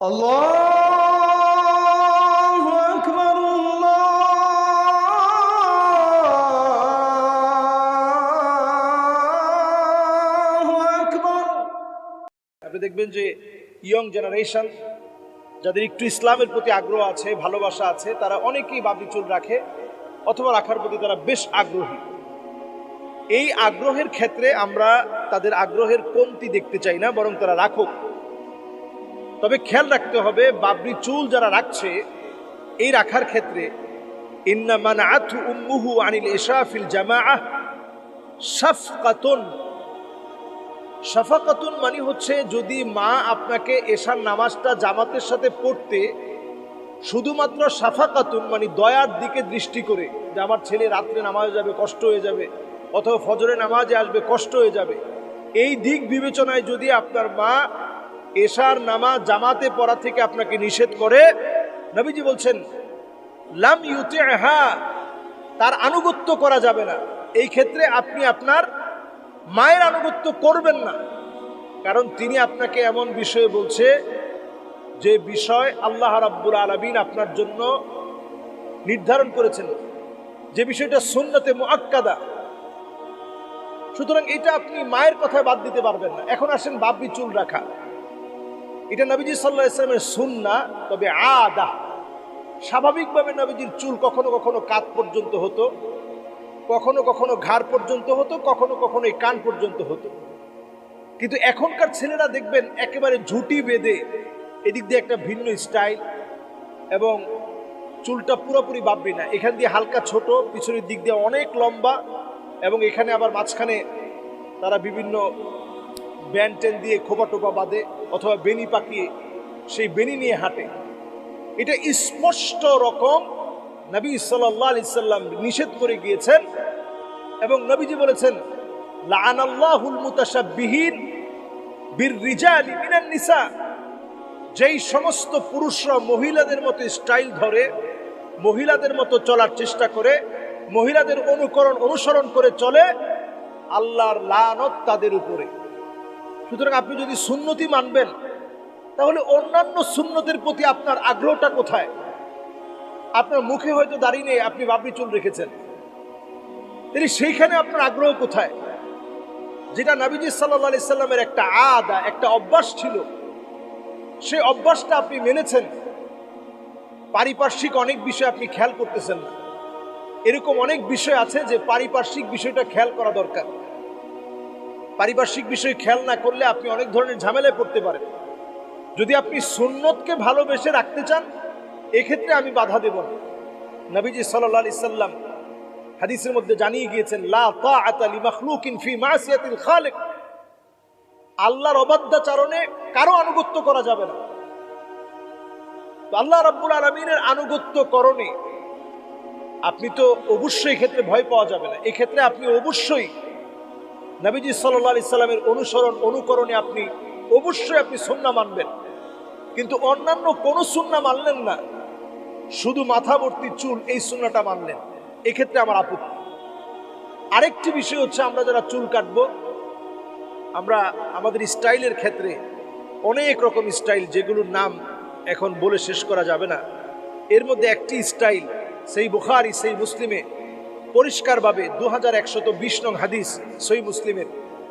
الله أكبر الله أكبر আপনি দেখবেন যে ইয়ং জেনারেশন যাদের একটু ইসলামের প্রতি আগ্রহ আছে ভালোবাসা আছে তারা অনেকেই বাবরি চুল রাখে অথবা রাখার প্রতি তারা বেশ আগ্রহী এই আগ্রহের ক্ষেত্রে আমরা তাদের আগ্রহের কমতি দেখতে চাই না বরং তারা রাখুক তবে খেয়াল রাখতে হবে, বাবরি চুল যারা রাখছে, এই রাখার ক্ষেত্রে ইন্না মানাআতু উম্মুহু আনিল শাফকাতুন। শাফাকাতুন মানে হচ্ছে যদি মা আপনাকে এশার নামাজটা জামাতের সাথে পড়তে শুধুমাত্র সাফাকাতুন মানে দয়ার দিকে দৃষ্টি করে, যে আমার ছেলে রাত্রে নামাজে যাবে, কষ্ট হয়ে যাবে, অথবা ফজরে নামাজে আসবে, কষ্ট হয়ে যাবে, এই দিক বিবেচনায় যদি আপনার মা এশার নামা জামাতে পড়া থেকে আপনাকে নিষেধ করে নবীজি বলছেন, লাম ইউতে তার আনুগত্য করা যাবে না। এই ক্ষেত্রে আপনি আপনার মায়ের আনুগত্য করবেন না। কারণ তিনি আপনাকে এমন বিষয়ে বলছে যে বিষয় আল্লাহ রাব্বুল আলমিন আপনার জন্য নির্ধারণ করেছেন। যে বিষয়টা সুন্নতে মুআক্কাদা। সুতরাং এটা আপনি মায়ের কথায় বাদ দিতে পারবেন না। এখন আসেন বাবরি চুল রাখা। এটা নবীজি সাল্লাহ ইসলামের সুন্না তবে আদা। স্বাভাবিকভাবে নবীজির চুল কখনো কখনো কাত পর্যন্ত হতো, কখনো কখনো ঘাড় পর্যন্ত হতো, কখনো কখনো এই কান পর্যন্ত হতো। কিন্তু এখনকার ছেলেরা দেখবেন একেবারে ঝুটি বেঁধে এদিক দিয়ে একটা ভিন্ন স্টাইল এবং চুলটা পুরোপুরি বাবরি না। এখান দিয়ে হালকা ছোট, পিছনের দিক দিয়ে অনেক লম্বা এবং এখানে আবার মাঝখানে তারা বিভিন্ন ব্যান্ড টেন দিয়ে খোপা টোপা বাঁধে অথবা বেনি পাকিয়ে সেই বেনি নিয়ে হাঁটে। এটা স্পষ্ট রকম নবী সাল্লাহ আলি নিষেধ করে গিয়েছেন এবং নবীজি বলেছেন লাআনাল্লাহুল মুতাশাব্বিহিন বির রিজালি মিনান নিসা যেই সমস্ত পুরুষরা মহিলাদের মতো স্টাইল ধরে, মহিলাদের মতো চলার চেষ্টা করে, মহিলাদের অনুকরণ অনুসরণ করে চলে, আল্লাহর লানত তাদের উপরে। সুতরাং আপনি যদি সুন্নতি মানবেন, তাহলে অন্যান্য সুন্নতের প্রতি আপনার আগ্রহটা কোথায়? আপনার মুখে হয়তো দাঁড়িয়ে নেই, আপনি বাবরি চুল রেখেছেন। তিনি সেইখানে আপনার আগ্রহ কোথায়? যেটা নাবিজি সাল্লাহ আলি সাল্লামের একটা আদা, একটা অভ্যাস ছিল। সেই অভ্যাসটা আপনি মেনেছেন। পারিপার্শ্বিক অনেক বিষয় আপনি খেয়াল করতেছেন এরকম অনেক বিষয় আছে যে পারিপার্শ্বিক বিষয়টা খেয়াল করা দরকার। পারিপার্শ্বিক বিষয় খেয়াল না করলে আপনি অনেক ধরনের ঝামেলায় পড়তে পারেন। যদি আপনি সুন্নতকে ভালোবেসে রাখতে চান, এক্ষেত্রে আমি বাধা দেব না। নবীজি সাল্লাহ আলি সাল্লাম হাদিসের মধ্যে জানিয়ে গিয়েছেন খালিক। আল্লাহর অবাধ্যাচারণে কারও আনুগত্য করা যাবে না। আল্লাহ রাব্বুল আলামিনের আনুগত্য করণে আপনি তো অবশ্যই ক্ষেত্রে ভয় পাওয়া যাবে না। এই ক্ষেত্রে আপনি অবশ্যই নবীজি সাল্লাহ আলি সাল্লামের অনুসরণ, অনুকরণে আপনি অবশ্যই আপনি সুন্না মানবেন। কিন্তু অন্যান্য কোনো সুন্না মানলেন না। শুধু মাথাবর্তী চুল এই সুন্নাটা মানলেন। এক্ষেত্রে আমার আপত্তি। আরেকটি বিষয় হচ্ছে আমরা যারা চুল কাটবো, আমরা আমাদের স্টাইলের ক্ষেত্রে অনেক রকম স্টাইল যেগুলোর নাম এখন বলে শেষ করা যাবে না। এর মধ্যে একটি স্টাইল, সেই বুখারি, সেই মুসলিমে পরিষ্কারভাবে দু হাজার একশত বিশ নং হাদিস সই মুসলিমের।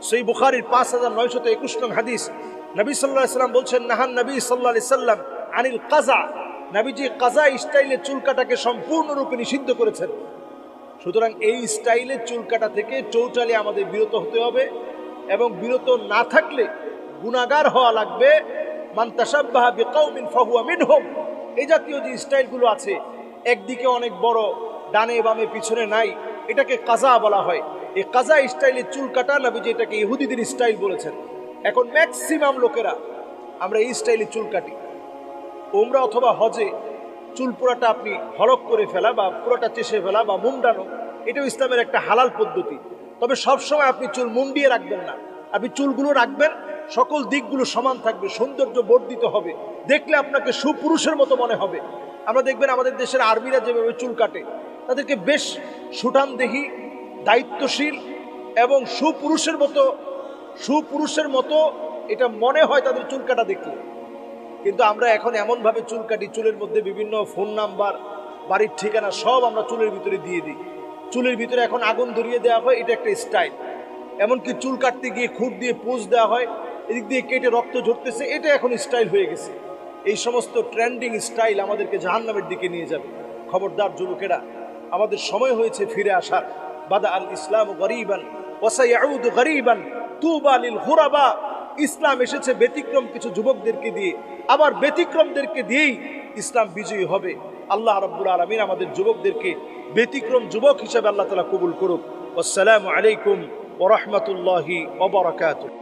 সই বুখারির পাঁচ হাজার নয়শত একুশ নং হাদিস। নবী সাল্লাহ সাল্লাম বলছেন, নাহান নবী সাল্লাহ সাল্লাম আনিল কাজা। নবীজি কাজা স্টাইলে চুল কাটাকে সম্পূর্ণরূপে নিষিদ্ধ করেছেন। সুতরাং এই স্টাইলে চুল কাটা থেকে চৌটালে আমাদের বিরত হতে হবে এবং বিরত না থাকলে গুণাগার হওয়া লাগবে। মান তাসাব্বাহা বিকাউমিন ফাহুয়া মিনহুম। এই জাতীয় যে স্টাইলগুলো আছে, একদিকে অনেক বড় ডানে বামে পিছনে নাই, এটাকে কাজা বলা হয়। এই কাজা স্টাইলে চুল কাটা নবীজি এটাকে ইহুদিদের স্টাইল বলেছেন। এখন ম্যাক্সিমাম লোকেরা, আমরা এই স্টাইলে চুল কাটি। ওমরা অথবা হজে চুল পোড়াটা আপনি হলক করে ফেলা বা পুরোটা চেষে ফেলা বা মুন্ডানো এটাও ইসলামের একটা হালাল পদ্ধতি। তবে সবসময় আপনি চুল মুন্ডিয়ে রাখবেন না। আপনি চুলগুলো রাখবেন, সকল দিকগুলো সমান থাকবে, সৌন্দর্য বর্ধিত হবে, দেখলে আপনাকে সুপুরুষের মতো মনে হবে। আমরা দেখবেন আমাদের দেশের আর্মিরা যেভাবে চুল কাটে তাদেরকে বেশ সুঠামদেহী, দায়িত্বশীল এবং সুপুরুষের মতো সুপুরুষের মতো এটা মনে হয় তাদের চুল কাটা দেখলে। কিন্তু আমরা এখন এমনভাবে চুল কাটি চুলের মধ্যে বিভিন্ন ফোন নাম্বার, বাড়ির ঠিকানা সব আমরা চুলের ভিতরে দিয়ে দিই। চুলের ভিতরে এখন আগুন ধরিয়ে দেওয়া হয়, এটা একটা স্টাইল। এমনকি চুল কাটতে গিয়ে খুঁট দিয়ে পোজ দেওয়া হয়, এদিক দিয়ে কেটে রক্ত ঝরতেছে, এটা এখন স্টাইল হয়ে গেছে। এই সমস্ত ট্রেন্ডিং স্টাইল আমাদেরকে জাহান্নামের দিকে নিয়ে যাবে। খবরদার যুবকেরা আমাদের সময় হয়েছে ফিরে আসার। বাদা আল ইসলাম গরিবান, ওয়াসাইয়াউদ গরিবান, তুবা লিল হুরাবা ইসলাম এসেছে ব্যতিক্রম কিছু যুবকদেরকে দিয়ে। আবার ব্যতিক্রমদেরকে দিয়েই ইসলাম বিজয়ী হবে। আল্লাহ রাব্বুল আলামিন আমাদের যুবকদেরকে ব্যতিক্রম যুবক হিসেবে আল্লাহ তাআলা কবুল করুক। আসসালামু আলাইকুম ওয়া রাহমাতুল্লাহি ওয়া বারাকাতুহু।